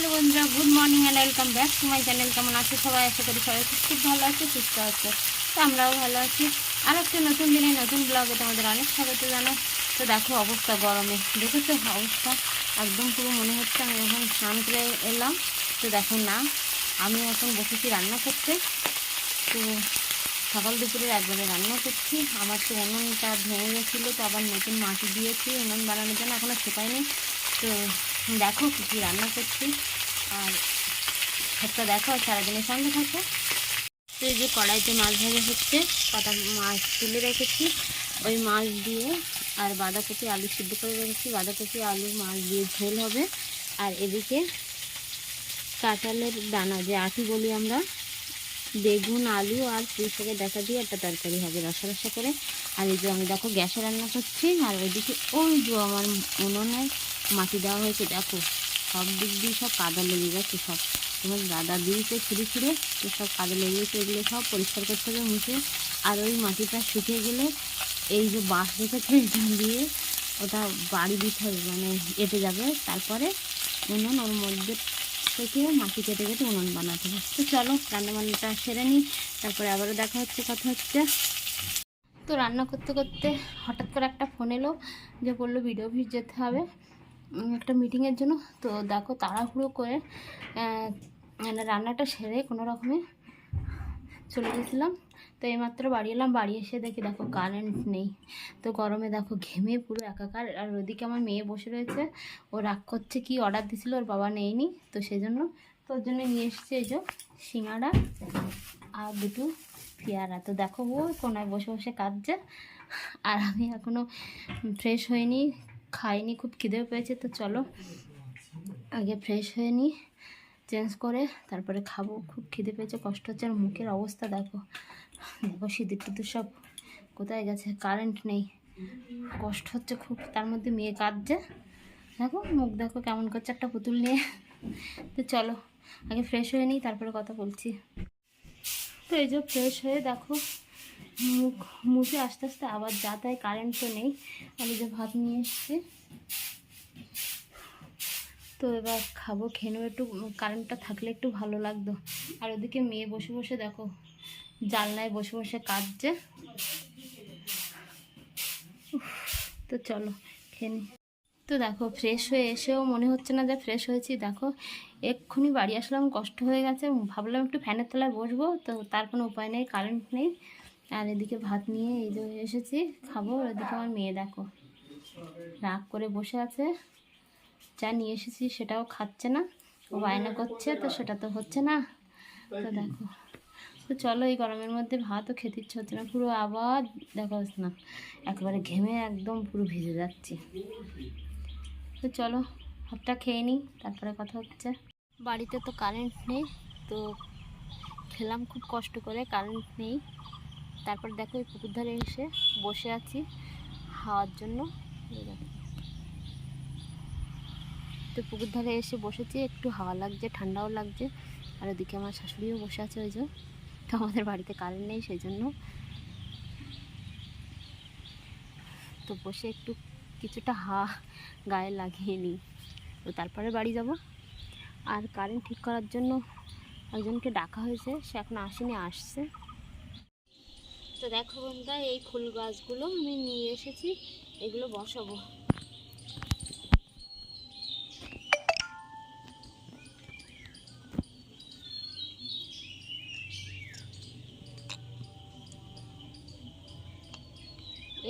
Hello বন্ধুরা, good morning and welcome back to my channel কেমন আছে সবাই? আশা করি সবাই খুব ভালো আছে, সুস্থ আছে। তো আমরাও ভালো আছি। আর একটা নতুন দিনে, নতুন ব্লগে তোমাদের অনেক স্বাগত জানাই। তো দেখো অবস্থা গরমে। দেখেছ অবস্থা? একদম পুরো মনে হচ্ছে আমি এখন স্নান করে এলাম। তো দেখো না, আমি এখন বসেছি রান্না করতে। তো সকাল দুপুরে একবারে রান্না করছি। আমার তো উনুনটা ভেঙে গেছিল, তো আবার নতুন মাটি দিয়েছি, উনুন বানানোর জন্য এখনও শুকায়নি তো দেখো কী কী রান্না করছি। আর সবটা দেখো সারাদিনের সঙ্গে থাকো। তো এই যে কড়াইতে মাছ ভাজা হচ্ছে, কটা মাছ তুলে রেখেছি। ওই মাছ দিয়ে আর বাঁধাকপি আলু সিদ্ধ করে রেখেছি। বাঁধাকপি, আলু, মাছ দিয়ে ঝোল হবে। আর এদিকে কাঁঠালের দানা, যে আটি বলি আমরা, বেগুন, আলু আর শাকের ডাটা দিয়ে একটা তরকারি হবে রসা রসা করে। আর এই যে আমি দেখো গ্যাসে রান্না করছি, আর ওইদিকে ওই যে আমার উনুনে মাটি দেওয়া হয়েছে, দেখো। সব দিক দিয়ে সব কাদা লেগে গেছে সব। তোমার দাদা দিয়েছে, ছুঁড়ে ছুঁড়ে, তো সব কাদা লেগে গেছে, এগুলো সব পরিষ্কার করতে হবে, মুছে। আর ওই মাটিটা শুকিয়ে গেলে এই যে বাঁশ রেখেছে এটা দিয়ে ওটা বাড়ি দিতে হবে মানে এঁটে যাবে। তারপরে উনুন, ওর মধ্যে থেকে মাটি কেটে কেটে উনুন বানাতে হবে। তো চলো রান্না বান্নাটা সেরে নিই, তারপরে আবারও দেখা হচ্ছে, কথা হচ্ছে। তো রান্না করতে করতে হঠাৎ করে একটা ফোন এলো, যে বলল ভিডিও অফিস যেতে হবে। একটা মিটিংয়ের জন্য। তো দেখো তাড়াহুড়ো করে মানে রান্নাটা সেরে কোনো রকমে চলে গেছিলাম। তো এইমাত্র বাড়ি এলাম, বাড়ি এসে দেখি দেখো কারেন্ট নেই। তো গরমে দেখো ঘেমে পুরো একাকার। আর ওদিকে আমার মেয়ে বসে রয়েছে। ও রাগ করছে কি অর্ডার দিছিল, ওর বাবা নেয়নি। তো সেই জন্য তো ওর জন্য নিয়ে এসছে এই যে সিঙ্গাড়া আর দুটো পেয়ারা। তো দেখো ও কোনায় বসে বসে কাঁদছে। আর আমি এখনও ফ্রেশ হইনি। খাইনি, খুব খিদেও পেয়েছে, তো চলো আগে ফ্রেশ হয়ে নিই চেঞ্জ করে তারপরে খাব। খুব খিদে পেয়েছে, কষ্ট হচ্ছে, আর মুখের অবস্থা দেখো। দেখো, সিঁদুর টিদুর সব কোথায় গেছে কারেন্ট নেই। কষ্ট হচ্ছে খুব, তার মধ্যে মেয়ে কাঁদছে। দেখো, মুখ দেখো কেমন করছে, একটা পুতুল নিয়ে। তো চলো, আগে ফ্রেশ হয়ে নিই, তারপরে কথা বলছি। তো এই যে ফ্রেশ হয়ে দেখো মুখ, মুখে আস্তে আস্তে আবার যা তাই কারেন্ট তো নেই। আমি যে ভাত নিয়ে এসেছি। তো এবার খাব, খেয়ে একটু কারেন্টটা থাকলে একটু ভালো লাগতো। আর ওদিকে মেয়ে বসে বসে দেখো, জানলায় বসে বসে কাঁদছে। তো চলো, খেয়ে নিই তো দেখো ফ্রেশ হয়ে এসেও মনে হচ্ছে না যে ফ্রেশ হয়েছি। দেখো, এক্ষুনি বাড়ি আসলাম, কষ্ট হয়ে গেছে। ভাবলাম একটু ফ্যানের তলায় বসবো, তো তার কোনো উপায় নেই কারেন্ট নেই। আর এদিকে ভাত নিয়ে এই যে এসেছি, খাব। আর এদিকে আমার মেয়ে দেখো, রাগ করে বসে আছে। যা নিয়ে এসেছি সেটাও খাচ্ছে না। ও বায়না করছে, তো সেটা তো হচ্ছে না। তো দেখো, তো চলো এই গরমের মধ্যে ভাতও খেতে ইচ্ছে হচ্ছে না। পুরো আবার দেখো না একেবারে ঘেমে একদম পুরো ভিজে যাচ্ছি। তো চলো, ভাতটা খেয়ে নিই, তারপরে কথা হচ্ছে। বাড়িতে তো কারেন্ট নেই, তো খেলাম খুব কষ্ট করে কারেন্ট নেই। তারপর দেখো এই পুকুর ধারে এসে বসে আছি হাওয়ার জন্য। তো পুকুর ধারে এসে বসেছি, একটু হাওয়া লাগছে, ঠান্ডাও লাগছে, আর ওদিকে আমার শাশুড়িও বসে আছে ওই যে। তো আমাদের বাড়িতে কারেন্ট নেই সেই জন্য তো বসে একটু কিছুটা হা, গায়ে লাগিয়ে নিই। তো তারপরে বাড়ি যাব। আর কারেন্ট ঠিক করার জন্য একজনকে ডাকা হয়েছে, সে এখন আসেনি, আসছে। তো দেখো বন্ধুরা, এই ফুল গাছগুলো আমি নিয়ে এসেছি। এগুলো বসাবো।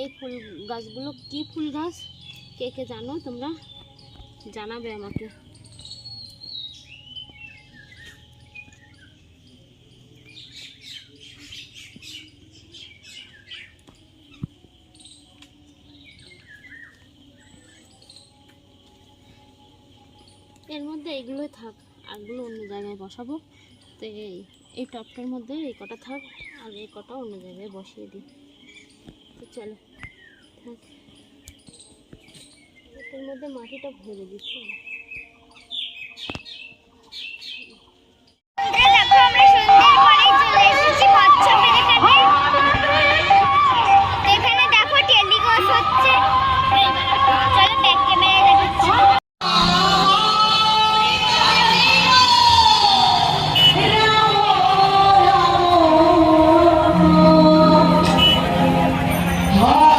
এই ফুল গাছগুলো কি ফুল গাছ? কে কে জানো তোমরা? জানাবে আমাকে। এর মধ্যে এগুলোই থাক, আরগুলো অন্য জায়গায় বসাবো। তো এই এই টপটার মধ্যে এই কটা থাক, আর এই কটা অন্য জায়গায় বসিয়ে দিই। তো চলো, থাক। এর মধ্যে মাটিটা ভরে দিচ্ছি। Oh!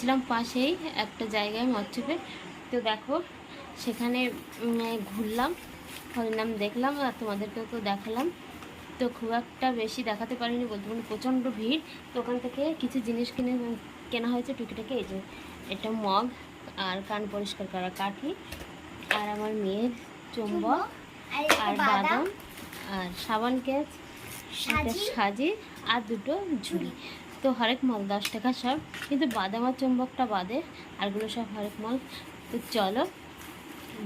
গেছিলাম পাশেই একটা জায়গায় মৎস্যপে তো দেখো সেখানে ঘুরলাম হরিনাম দেখলাম আর তোমাদেরকেও তো দেখালাম। তো খুব একটা বেশি দেখাতে পারিনি বলতে পারি প্রচণ্ড ভিড়। তো ওখান থেকে কিছু জিনিস কিনে কেনা হয়েছে টুকিটাকি এই যে এটা মগ আর কান পরিষ্কার করা কাঠি আর আমার মেয়ের চুম্বক আর বাদাম। আর সাবান কেচ একটা সাজি আর দুটো ঝুড়ি। তো হরেক মাল দশ টাকা সব। কিন্তু বাদাম আর চুম্বকটা বাদে আরগুলো সব হরেক মাল। তো চলো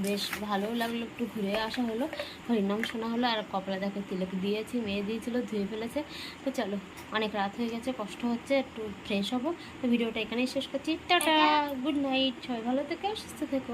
বেশ ভালো লাগল একটু ঘুরে আসা হলো। হরিনাম শোনা হলো আর কপড়া দেখো তিলক দিয়েছি মেয়ে দিয়েছিল ধুয়ে ফেলেছে। তো চলো অনেক রাত হয়ে গেছে কষ্ট হচ্ছে একটু ফ্রেশ হব। তো ভিডিওটা এখানেই শেষ করছি। টাটা গুড নাইট সবাই ভালো থেকো সুস্থ থেকো।